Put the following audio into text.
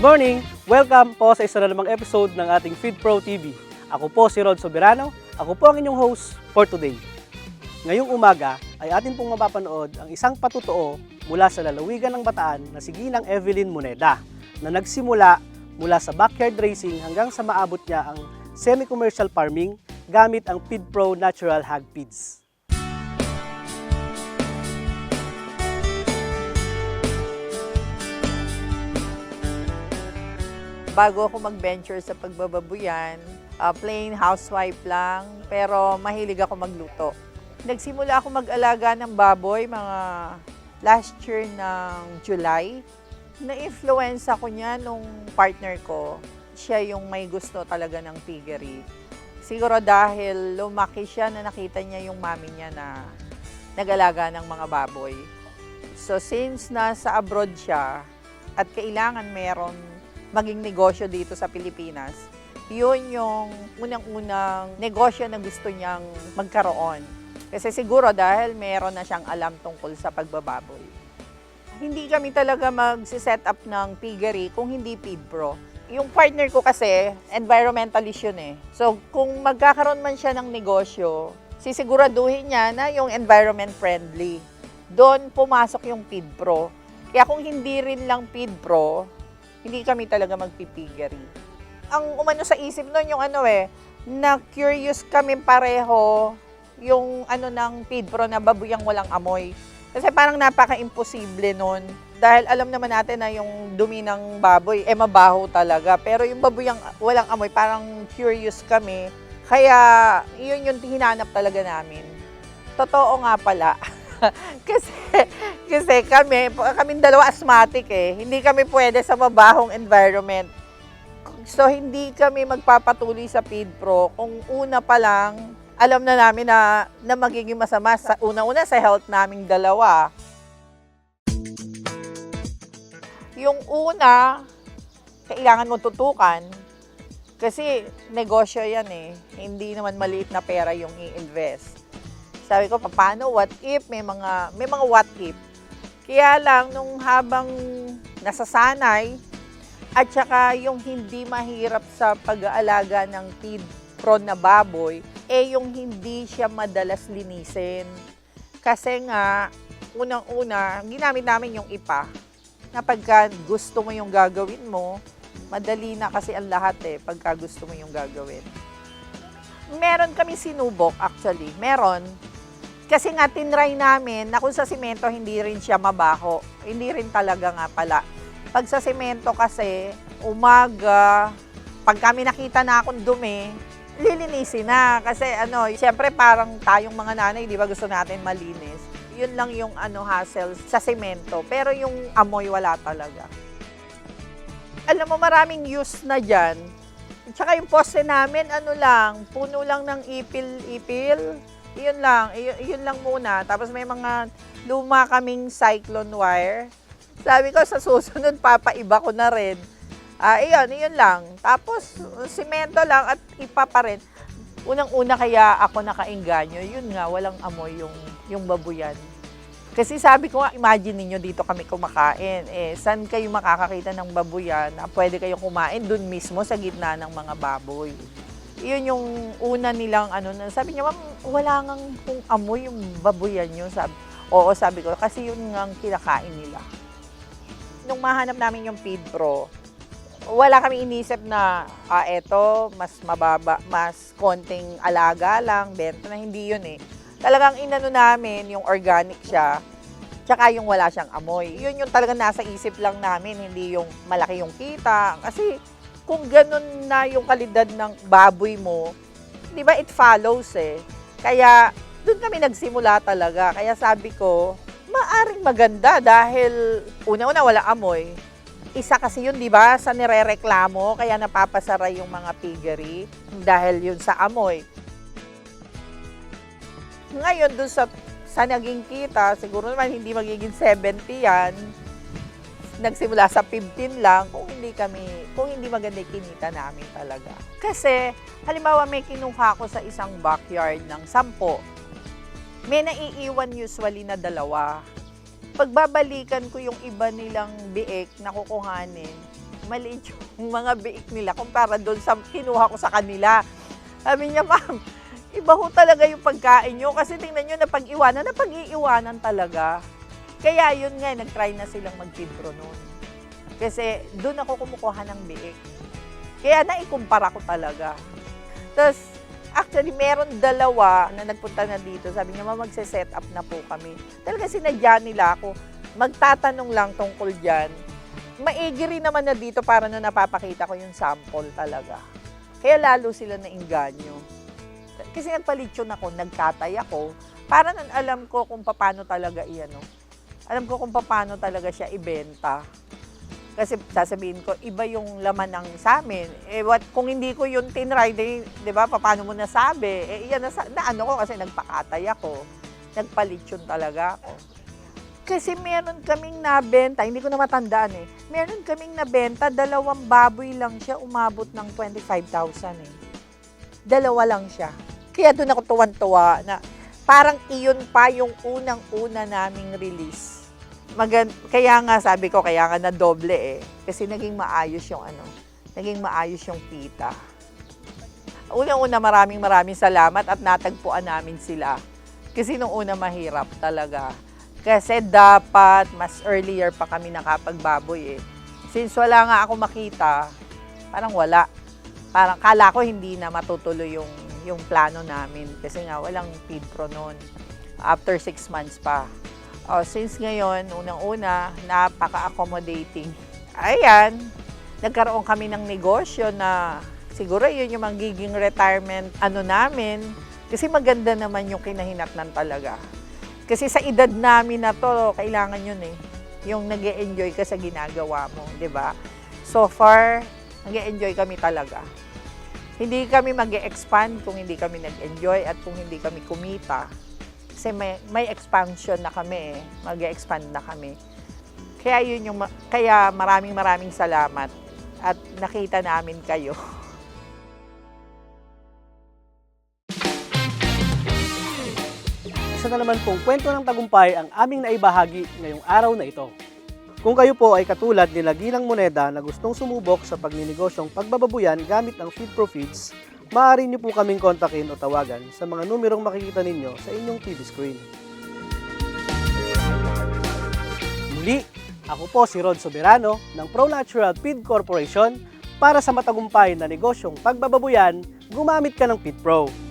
Good morning! Welcome po sa isa na namang episode ng ating Feed Pro TV. Ako po si Rod Soberano. Ako po ang inyong host for today. Ngayong umaga ay atin pong mapapanood ang isang patutuo mula sa lalawigan ng Bataan na si Ginang Evelyn Moneda na nagsimula mula sa backyard racing hanggang sa maabot niya ang semi-commercial farming gamit ang Feed Pro Natural Hog Feeds. Bago ako mag-venture sa pagbababuyan, ah, plain housewife lang, pero mahilig ako magluto. Nagsimula ako mag-alaga ng baboy mga last year ng July. Na-influence ako niya nung partner ko. Siya yung may gusto talaga ng piggery. Siguro dahil lumaki siya na nakita niya yung mami niya na nag-alaga ng mga baboy. So since nasa abroad siya at kailangan meron maging negosyo dito sa Pilipinas, yun yung unang-unang negosyo na gusto niyang magkaroon. Kasi siguro dahil meron na siyang alam tungkol sa pagbababoy. Hindi kami talaga mag-set up ng piggery kung hindi Feed Pro. Yung partner ko kasi, environmentalist yun eh. So, kung magkakaroon man siya ng negosyo, sisiguraduhin niya na yung environment friendly. Doon pumasok yung Feed Pro. Kaya kung hindi rin lang Feed Pro, hindi kami talaga magpipiggery. Ang umano sa isip nun yung ano eh, na curious kami pareho yung ano ng feed pro na babuyang walang amoy. Kasi parang napaka-imposible nun. Dahil alam naman natin na yung dumi ng baboy, eh mabaho talaga. Pero yung babuyang walang amoy, parang curious kami. Kaya yun yung hinanap talaga namin. Totoo nga pala. kasi kasi kami, kaming dalawa asthmatic eh. Hindi kami pwede sa mabahong environment. So, hindi kami magpapatuloy sa Feed Pro kung una pa lang, alam na namin na, na magiging masama sa una-una sa health naming dalawa. Yung una, kailangan mo tutukan kasi negosyo yan eh. Hindi naman maliit na pera yung i-invest. Sabi ko, paano, what if, may mga, may mga what if. Kaya lang, nung habang nasasanay, at saka yung hindi mahirap sa pag-aalaga ng feed prone na baboy, eh yung hindi siya madalas linisin. Kasi nga, unang-una, ginamit namin yung ipa. Na pagka gusto mo yung gagawin mo, madali na kasi ang lahat eh, pagka gusto mo yung gagawin. Meron kami sinubok actually, meron. Kasi nga tinry namin na kung sa simento hindi rin siya mabaho. Hindi rin talaga nga pala. Pag sa simento kasi, umaga, pag kami nakita na akong dumi, lilinisin na. Kasi ano, siyempre parang tayong mga nanay, di ba gusto natin malinis. Yun lang yung ano hassle sa simento. Pero yung amoy wala talaga. Alam mo, maraming use na dyan. Tsaka yung poste namin, ano lang, puno lang ng ipil-ipil. Yun lang, yun lang muna. Tapos may mga luma kaming cyclone wire. Sabi ko, sa susunod, papaiba ko na rin. Ah, iyon, iyon lang. Tapos, simento lang at ipa pa rin. Unang-una kaya ako nakainganyo, yun nga, walang amoy yung, yung babuyan. Kasi sabi ko imagine niyo dito kami kumakain. Eh, saan kayo makakakita ng babuyan na pwede kayong kumain dun mismo sa gitna ng mga baboy. Yun yung una nilang ano, na sabi niya, ma'am, wala ngang kung amoy yung babuyan nyo. Sabi, oo, sabi ko, kasi yun nga ang kinakain nila. Nung mahanap namin yung Feed Pro, wala kami inisip na, ah, eto, mas mababa, mas konting alaga lang, benta na, hindi yun eh. Talagang inano namin, yung organic siya, tsaka yung wala siyang amoy. Yun yung talagang nasa isip lang namin, hindi yung malaki yung kita. Kasi kung ganun na yung kalidad ng baboy mo, di ba it follows eh. Kaya doon kami nagsimula talaga. Kaya sabi ko, maaring maganda dahil una-una wala amoy. Isa kasi yun, di ba, sa nirereklamo, kaya napapasara yung mga piggery dahil yun sa amoy. Ngayon, dun sa, sa naging kita, siguro naman hindi magiging 70 yan. Nagsimula sa 15 lang hindi kami, kung hindi maganda kinita namin talaga. Kasi, halimbawa may kinuha ko sa isang backyard ng 10. May naiiwan usually na dalawa. Pagbabalikan ko yung iba nilang biik na kukuhanin, maliit yung mga biik nila kumpara doon sa kinuha ko sa kanila. Sabi niya, ma'am, iba ho talaga yung pagkain nyo kasi tingnan nyo na pag-iwanan, na pag-iiwanan talaga. Kaya yun nga, nag-try na silang mag-fibro noon. Kasi doon ako kumukuha ng biik. Kaya naikumpara ko talaga. Tapos, actually, meron dalawa na nagpunta na dito. Sabi niya, "Ma'am, magse-set up na po kami. Talaga sinadya nila ako. Magtatanong lang tungkol dyan. Maigi rin naman na dito para na napapakita ko yung sample talaga. Kaya lalo sila nainganyo. Kasi nagpalitsyon ako, nagkatay ako, para nun alam ko kung paano talaga iyan. Alam ko kung paano talaga siya ibenta. Kasi sasabihin ko, iba yung laman ng sa amin. Eh, what, kung hindi ko yung tinry, di, di ba, paano mo nasabi? Eh, iyan na, na ano ko kasi nagpakatay ako. Nagpalitsyon talaga ako. Kasi meron kaming nabenta, hindi ko na matandaan eh. Meron kaming nabenta, dalawang baboy lang siya, umabot ng 25,000 eh. Dalawa lang siya. Kaya doon ako tuwan-tuwa na parang iyon pa yung unang-una naming release. Magan kaya nga sabi ko, kaya nga na doble eh. Kasi naging maayos yung ano, naging maayos yung kita. Unang-una maraming maraming salamat at natagpuan namin sila. Kasi nung una mahirap talaga. Kasi dapat mas earlier pa kami nakapagbaboy eh. Since wala nga ako makita, parang wala. Parang kala ko hindi na matutuloy yung, yung plano namin. Kasi nga walang feed pro noon. After six months pa. Oh, since ngayon, unang-una, napaka-accommodating. Ayan, nagkaroon kami ng negosyo na siguro yun yung magiging retirement ano namin. Kasi maganda naman yung kinahinatnan talaga. Kasi sa edad namin na to, kailangan yun eh. Yung nag enjoy ka sa ginagawa mo, di ba? So far, nag enjoy kami talaga. Hindi kami mag expand kung hindi kami nag-enjoy at kung hindi kami kumita. Kasi may, may expansion na kami eh. mag expand na kami. Kaya yun yung, kaya maraming maraming salamat at nakita namin kayo. Isa na naman pong kwento ng tagumpay ang aming naibahagi ngayong araw na ito. Kung kayo po ay katulad ni Laginang Moneda na gustong sumubok sa pagninigosyong pagbababuyan gamit ang Feed Pro Feeds, maaari niyo po kaming kontakin o tawagan sa mga numerong makikita ninyo sa inyong TV screen. Muli, ako po si Rod Soberano ng Pro Natural Feed Corporation para sa matagumpay na negosyong pagbababuyan, gumamit ka ng Feed Pro.